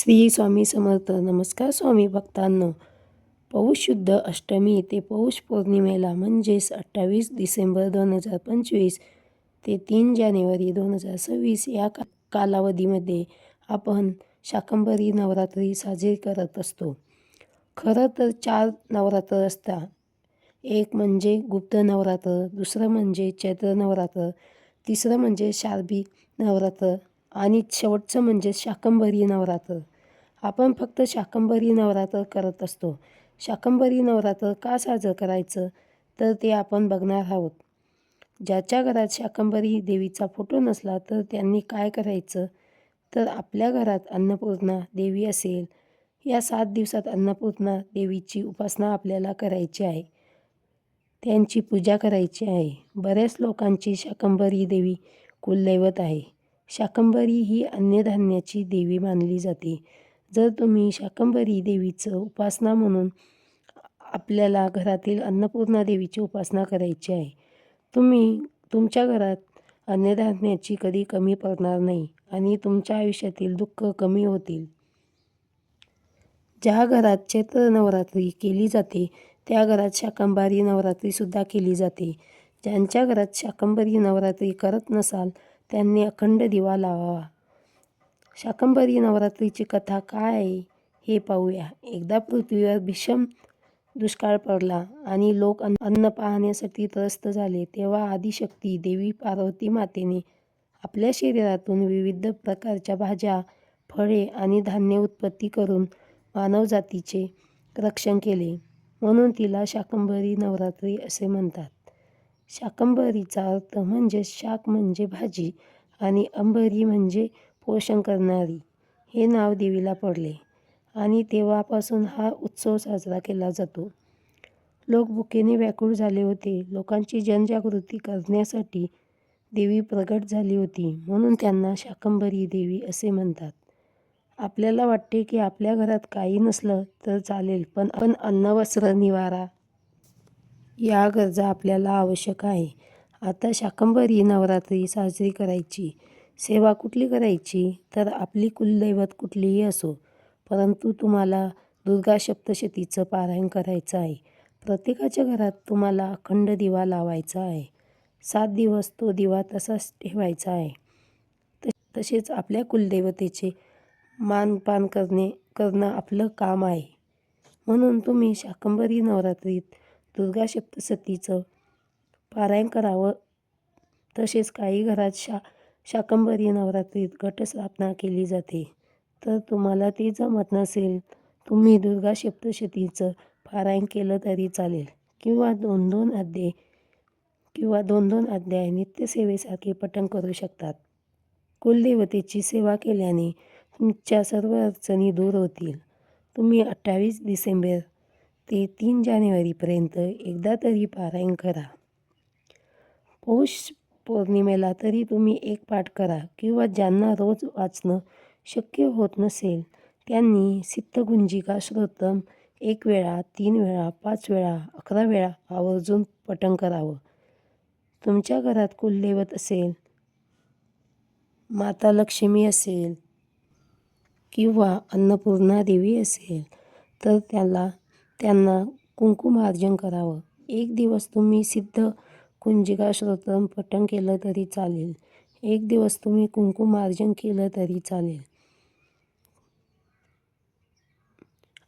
श्री स्वामी समर्थ. नमस्कार स्वामी भक्तांनो. पौष शुद्ध अष्टमी ते पौष पौर्णिमेला म्हणजेच अठ्ठावीस डिसेंबर दोन हजार पंचवीस ते तीन जानेवारी दोन हजार सव्वीस या का कालावधीमध्ये आपण शाकंभरी नवरात्री साजरी करत असतो. खरं तर चार नवरात्र असतात. एक म्हणजे गुप्त नवरात्र दुसरं म्हणजे चैत्र नवरात्र तिसरं म्हणजे शारबी नवरात्र आणि शेवटचं म्हणजे शाकंभरी नवरात्र. आपण फक्त शाकंभरी नवरात्र करत असतो. शाकंभरी नवरात्र का साजरं करायचं? तर ते आपण बघणार आहोत. ज्याच्या घरात शाकंभरी देवीचा फोटो नसला तर त्यांनी काय करायचं? तर आपल्या घरात अन्नपूर्णा देवी असेल. या सात दिवसात अन्नपूर्णा देवीची उपासना आपल्याला करायची आहे. त्यांची पूजा करायची आहे. बऱ्याच लोकांची शाकंभरी देवी कुलदैवत आहे. शाकंभरी ही अन्नधान्याची देवी मानली जाते. जर तुम्ही शाकंभरी देवीचं उपासना म्हणून आपल्याला घरातील अन्नपूर्णा देवीची उपासना करायची आहे तुम्ही तुमच्या घरात अन्नधान्याची कधी कमी पडणार नाही आणि तुमच्या आयुष्यातील दुःख कमी होतील. ज्या घरात चैत्र नवरात्री केली जाते त्या घरात शाकंभरी नवरात्रीसुद्धा केली जाते. ज्यांच्या घरात शाकंभरी नवरात्री करत नसाल त्यांनी अखंड दिवा लावावा. शाकंभरी नवरात्रीची कथा काय आहे हे पाहूया. एकदा पृथ्वीवर भीषण दुष्काळ पडला आणि लोक अन्न अन्न पाहण्यासाठी त्रस्त झाले तेव्हा आदिशक्ती देवी पार्वती मातेने आपल्या शरीरातून विविध प्रकारच्या भाज्या फळे आणि धान्य उत्पत्ती करून मानवजातीचे रक्षण केले. म्हणून तिला शाकंभरी नवरात्री असे म्हणतात. शाकंभरीचा अर्थ म्हणजे शाक म्हणजे भाजी आणि अंबरी म्हणजे पोषण करणारी हे नाव देवीला पडले. आणि तेव्हापासून हा उत्सव साजरा केला जातो. लोक भुकेने व्याकुळ झाले होते. लोकांची जनजागृती करण्यासाठी देवी प्रगट झाली होती. म्हणून त्यांना शाकंभरी देवी असे म्हणतात. आपल्याला वाटते की आपल्या घरात काही नसलं तर चालेल पण आपण अन्न वस्त्र निवारा या गरजा आपल्याला आवश्यक आहे. आता शाकंभरी नवरात्री साजरी करायची. सेवा कुठली करायची? तर आपली कुलदैवत कुठलीही असो परंतु तुम्हाला दुर्गा सप्तशतीचं पारायण करायचं आहे. प्रत्येकाच्या घरात तुम्हाला अखंड दिवा लावायचा आहे. सात दिवस तो दिवा तसाच ठेवायचा आहे. त तसेच आपल्या कुलदेवतेचे मानपान करणे करणं आपलं काम आहे. म्हणून तुम्ही शाकंभरी नवरात्रीत दुर्गा सप्तशतीचं पारायण करावं. तसेच काही घरात शा शाकंभरी नवरात्रीत घटस्थापना केली जाते. तर तुम्हाला ती जमत नसेल तुम्ही दुर्गा सप्तशतीचं पारायण केलं तरी चालेल. किंवा दोन दोन अध्याय किंवा दोन दोन अध्याय नित्यसेवेसारखे पठण करू शकतात. कुलदेवतेची सेवा केल्याने तुमच्या सर्व अडचणी दूर होतील. तुम्ही अठ्ठावीस डिसेंबर ते तीन जानेवारीपर्यंत एकदा तरी पारायण करा. पौष पौर्णिमेला तरी तुम्ही एक पाठ करा किंवा ज्यांना रोज वाचणं शक्य होत नसेल त्यांनी सिद्धगुंजिका श्रोतम एक वेळा तीन वेळा पाच वेळा अकरा वेळा आवर्जून पठण करावं. तुमच्या घरात कुलदेवत असेल माता लक्ष्मी असेल किंवा अन्नपूर्णा देवी असेल तर त्याला त्यांना कुंकुमार्जन करावं. एक दिवस तुम्ही सिद्ध कुंजिका श्रोतम पठण केलं तरी चालेल. एक दिवस तुम्ही कुंकुमार्जन केलं तरी चालेल.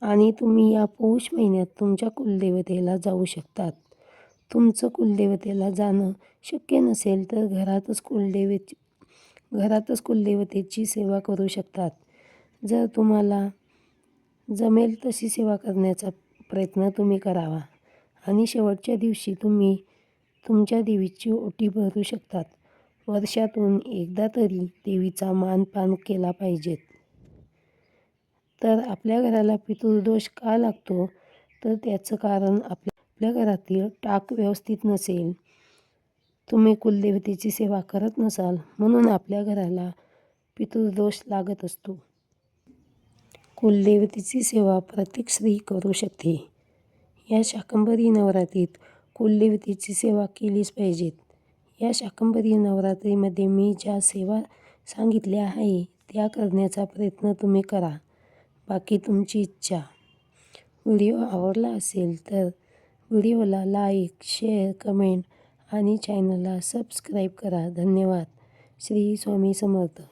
आणि तुम्ही या पौष महिन्यात तुमच्या कुलदेवतेला जाऊ शकतात. तुमचं कुलदेवतेला जाणं शक्य नसेल तर घरातच कुलदेवते घरातच कुलदेवतेची सेवा करू शकतात. जर तुम्हाला जमेल तशी सेवा करण्याचा प्रयत्न तुम्ही करावा. आणि शेवटच्या दिवशी तुम्ही तुमच्या देवीची ओटी भरू शकतात. वर्षातून एकदा तरी देवीचा मानपान केला पाहिजेत. तर आपल्या घराला पितृदोष का लागतो? तर त्याचं कारण आपल्या आपल्या घरातील टाक व्यवस्थित नसेल. तुम्ही कुलदेवतेची सेवा करत नसाल म्हणून आपल्या घराला पितृदोष लागत असतो. कुलदेवतेची सेवा प्रत्येक स्त्री करू शकते. या शाकंभरी नवरात्रीत कुलदेवतेची सेवा केलीच पाहिजेत. या शाकंभरी नवरात्रीमध्ये मी ज्या सेवा सांगितल्या आहे त्या करण्याचा प्रयत्न तुम्ही करा. बाकी तुमची इच्छा. व्हिडिओ आवडला असेल तर व्हिडिओला लाईक शेअर कमेंट आणि चॅनलला सबस्क्राईब करा. धन्यवाद. श्री स्वामी समर्थ.